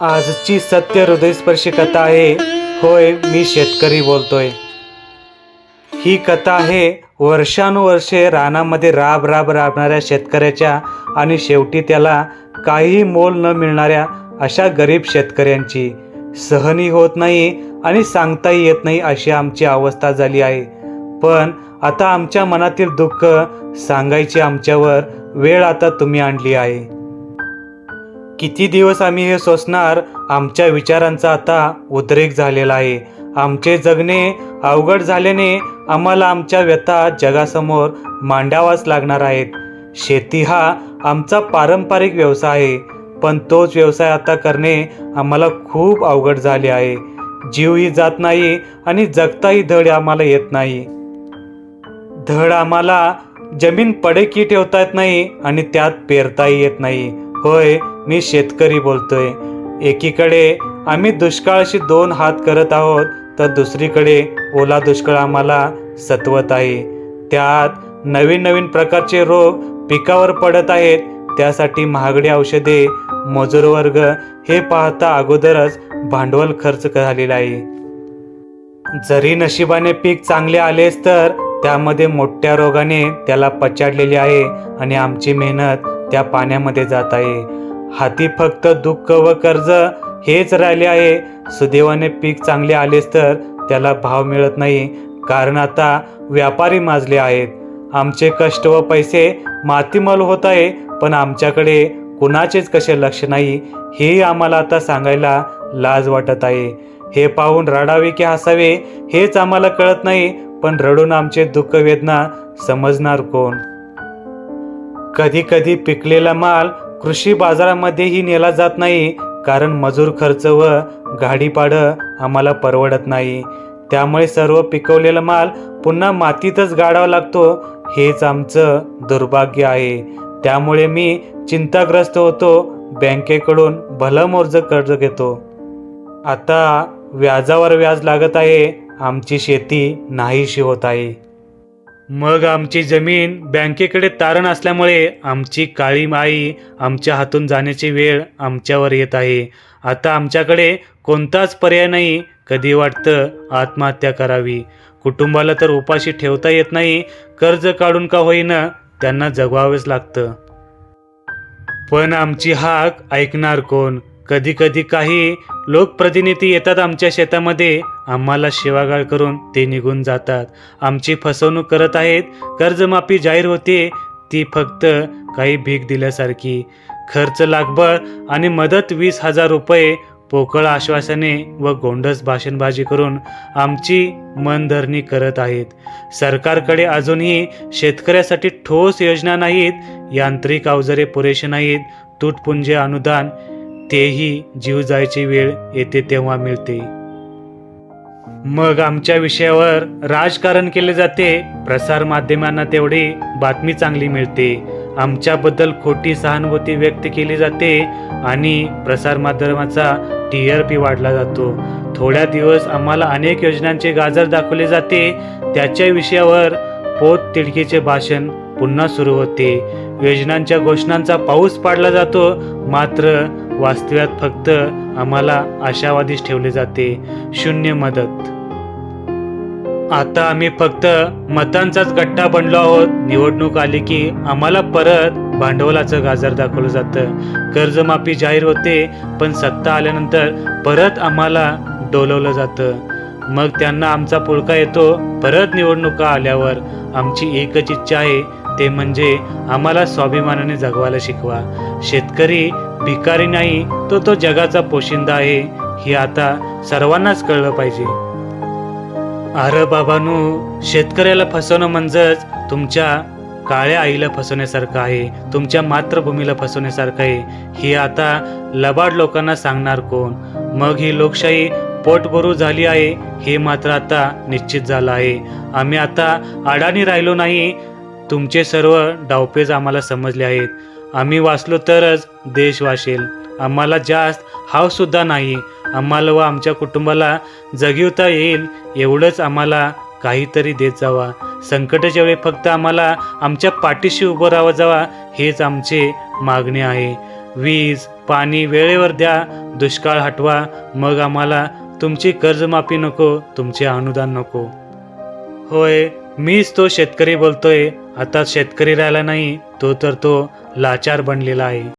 आजची सत्य हृदयस्पर्शी कथा आहे. होय मी शेतकरी बोलतोय. ही कथा आहे वर्षानुवर्षे रानामध्ये राब राब राबणाऱ्या शेतकऱ्याच्या आणि शेवटी त्याला काहीही मोल न मिळणाऱ्या अशा गरीब शेतकऱ्यांची. सहनी होत नाही आणि सांगताही येत नाही अशी आमची अवस्था झाली आहे. पण आता आमच्या मनातील दुःख सांगायची आमच्यावर वेळ आता तुम्ही आणली आहे. किती दिवस आम्ही हे सोसणार? आमच्या विचारांचा आता उद्रेक झालेला आहे. आमचे जगणे अवघड झाल्याने आम्हाला आमच्या व्यथा जगासमोर मांडावाच लागणार आहेत. शेती हा आमचा पारंपरिक व्यवसाय आहे पण तोच व्यवसाय आता करणे आम्हाला खूप अवघड झाले आहे. जीवही जात नाही आणि जगताही धड आम्हाला येत नाही. धड आम्हाला जमीन पडेकी ठेवता येत नाही आणि त्यात पेरताही येत नाही. होय मी शेतकरी बोलतोय. एकीकडे आम्ही दुष्काळाशी दोन हात करत आहोत तर दुसरीकडे ओला दुष्काळ आम्हाला सतवत आहे. त्यात नवीन नवीन प्रकारचे रोग पिकावर पडत आहेत त्यासाठी महागडी औषधे मजूर वर्ग हे पाहता अगोदरच भांडवल खर्च झालेला आहे. जरी नशिबाने पीक चांगले आलेच तर त्यामध्ये मोठ्या रोगाने त्याला पछाडलेली आहे आणि आमची मेहनत त्या पाण्यामध्ये जात आहे. हाती फक्त दुःख व कर्ज हेच राहिले आहे. सुदैवाने पीक चांगले आलेच तर त्याला भाव मिळत नाही. कारण आता व्यापारी माजले आहेत. आमचे कष्ट व पैसे मातीमल होत आहे पण आमच्याकडे कुणाचेच कसे लक्ष नाही हे आम्हाला आता सांगायला लाज वाटत आहे. हे पाहून रडावे की हसावे हेच आम्हाला कळत नाही पण रडून आमचे दुःख वेदना समजणार कोण? कधी कधी पिकलेला माल कृषी बाजारामध्येही नेला जात नाही कारण मजूर खर्च व गाडीपाडं आम्हाला परवडत नाही. त्यामुळे सर्व पिकवलेला माल पुन्हा मातीतच गाडावा लागतो हेच आमचं दुर्भाग्य आहे. त्यामुळे मी चिंताग्रस्त होतो बँकेकडून भलमोर्ज कर्ज घेतो. आता व्याजावर व्याज लागत आहे आमची शेती नाहीशी होत आहे. मग आमची जमीन बँकेकडे तारण असल्यामुळे आमची काळी माई आमच्या हातून जाण्याची वेळ आमच्यावर येत आहे. आता आमच्याकडे कोणताच पर्याय नाही कधी वाटतं आत्महत्या करावी. कुटुंबाला तर उपाशी ठेवता येत नाही कर्ज काढून का होईना त्यांना जगवावेच लागतं. पण आमची हाक ऐकणार कोण? कधी कधी काही लोकप्रतिनिधी येतात आमच्या शेतामध्ये आम्हाला शिवागाळ करून ते निघून जातात. आमची फसवणूक करत आहेत कर्जमाफी जाहीर होते ती फक्त काही भीक दिल्यासारखी. खर्च लागबळ आणि मदत वीस हजार रुपये पोकळ आश्वासने व गोंडस भाषणबाजी करून आमची मनधरणी करत आहेत. सरकारकडे अजूनही शेतकऱ्यासाठी ठोस योजना नाहीत यांत्रिक अवजारे पुरेसे नाहीत तुटपुंजे अनुदान तेही जीव जायची वेळ येते तेव्हा मिळते. मग आमच्या विषयावर राजकारण केले जाते प्रसार माध्यमांना तेवढी बातमी चांगली मिळते. आमच्याबद्दल खोटी सहानुभूती व्यक्त केली जाते आणि प्रसार माध्यमाचा टी आर पी वाढला जातो. थोड्या दिवस आम्हाला अनेक योजनांचे गाजर दाखवले जाते त्याच्या विषयावर पोत तिडकीचे भाषण पुन्हा सुरू होते. योजनांच्या घोषणांचा पाऊस पाडला जातो मात्र वास्तव्यात फक्त आम्हाला आशावादीच ठेवले जाते. शून्य मदत. आता आम्ही फक्त मतांचाच गट्टा बनलो आहोत. निवडणूक आली की आम्हाला परत भांडवलाचं गाजर दाखवलं जातं. कर्जमाफी जाहीर होते पण सत्ता आल्यानंतर परत आम्हाला डोलवलं जातं. मग त्यांना आमचा पुळका येतो. परत निवडणुका आल्यावर आमची एकच इच्छा आहे ते म्हणजे आम्हाला स्वाभिमानाने जगवायला शिकवा. शेतकरी भिकारी नाही तो तो जगाचा पोशिंदा आहे हे आता सर्वांनाच कळलं पाहिजे. अरे बाबानू शेतकऱ्याला फसवणं म्हणजेच तुमच्या काळ्या आईला फसवण्यासारखं आहे तुमच्या मातृभूमीला फसवण्यासारखं आहे हे आता लबाड लोकांना सांगणार कोण? मग ही लोकशाही पोटभरू झाली आहे हे मात्र आता निश्चित झालं आहे. आम्ही आता अडाणी राहिलो नाही तुमचे सर्व डावपेज आम्हाला समजले आहेत. आम्ही वाचलो तरच देश वाचेल. आम्हाला जास्त हावसुद्धा नाही. आम्हाला व आमच्या कुटुंबाला जगिवता येईल एवढंच आम्हाला काहीतरी देत जावा. संकटाच्या वेळी फक्त आम्हाला आमच्या पाठीशी उभं राहावं जावा हेच आमचे मागणे आहे. वीज पाणी वेळेवर द्या दुष्काळ हटवा मग आम्हाला तुमची कर्जमाफी नको तुमचे अनुदान नको. होय मीच तो शेतकरी बोलतोय आता शेतकरी राहिला नाही तो तर तो लाचार बनलेला आहे.